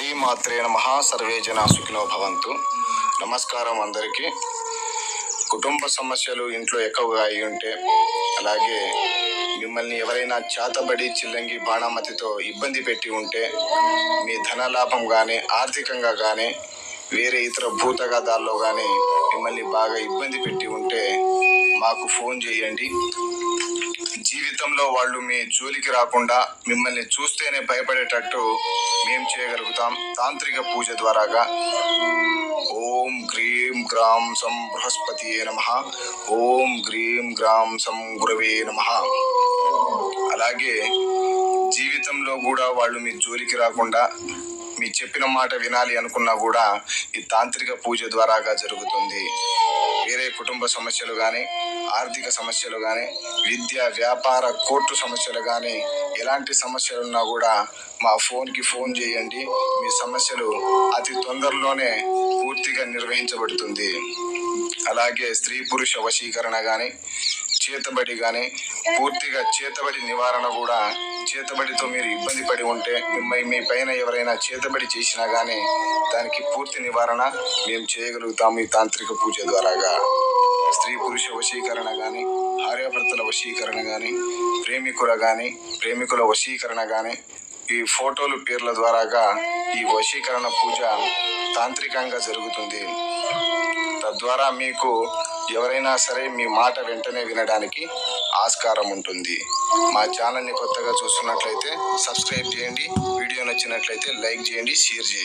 శ్రీమాత్రే నమ. సర్వే జన సుఖినో భవంతు. నమస్కారం అందరికీ. కుటుంబ సమస్యలు ఇంట్లో ఎక్కువగా అయి ఉంటే అలాగే మిమ్మల్ని ఎవరైనా చేతబడి చిల్లంగి బాణామతితో ఇబ్బంది పెట్టి ఉంటే మీ ధన లాభం కానీ ఆర్థికంగా కానీ వేరే ఇతర భూతగాదాల్లో కానీ మిమ్మల్ని బాగా ఇబ్బంది పెట్టి ఉంటే మాకు ఫోన్ చేయండి. జీవితంలో వాళ్ళు మీ జోలికి రాకుండా మిమ్మల్ని చూస్తేనే భయపడేటట్టు మేము చేయగలుగుతాం. తాంత్రిక పూజ ద్వారాగా. ఓం గ్రీం గ్రాం సం బృహస్పతి నమ. ఓం గ్రీం గ్రాం సం గురవే నమ. అలాగే జీవితంలో కూడా వాళ్ళు మీ జోలికి రాకుండా మీ చెప్పిన మాట వినాలి అనుకున్నా కూడా ఈ తాంత్రిక పూజ ద్వారాగా జరుగుతుంది. కుటుంబ సమస్యలు కానీ ఆర్థిక సమస్యలు కానీ విద్య వ్యాపార కోర్టు సమస్యలు కానీ ఎలాంటి సమస్యలు ఉన్నా కూడా మా ఫోన్కి ఫోన్ చేయండి. మీ సమస్యలు అతి తొందరలోనే పూర్తిగా నిర్వహించబడుతుంది. అలాగే స్త్రీ పురుష వశీకరణ కానీ చేతబడి కానీ పూర్తిగా చేతబడి నివారణ కూడా చేతబడితో మీరు ఇబ్బంది పడి ఉంటే మిమ్మల్ని మీ పైన ఎవరైనా చేతబడి చేసినా కానీ దానికి పూర్తి నివారణ మేము చేయగలుగుతాం ఈ తాంత్రిక పూజ ద్వారాగా. స్త్రీ పురుష వశీకరణ కానీ భార్యాభర్తల వశీకరణ కానీ ప్రేమికుల కానీ ప్రేమికుల వశీకరణ కానీ ఈ ఫోటోలు పేర్ల ద్వారాగా ఈ వశీకరణ పూజ తాంత్రికంగా జరుగుతుంది. తద్వారా మీకు ఎవరైనా సరే మీ మాట వెంటనే వినడానికి ఆస్కారం ఉంటుంది. మా ఛానల్ని కొత్తగా చూస్తున్నట్లయితే సబ్స్క్రైబ్ చేయండి. వీడియో నచ్చినట్లయితే లైక్ చేయండి షేర్ చేయండి.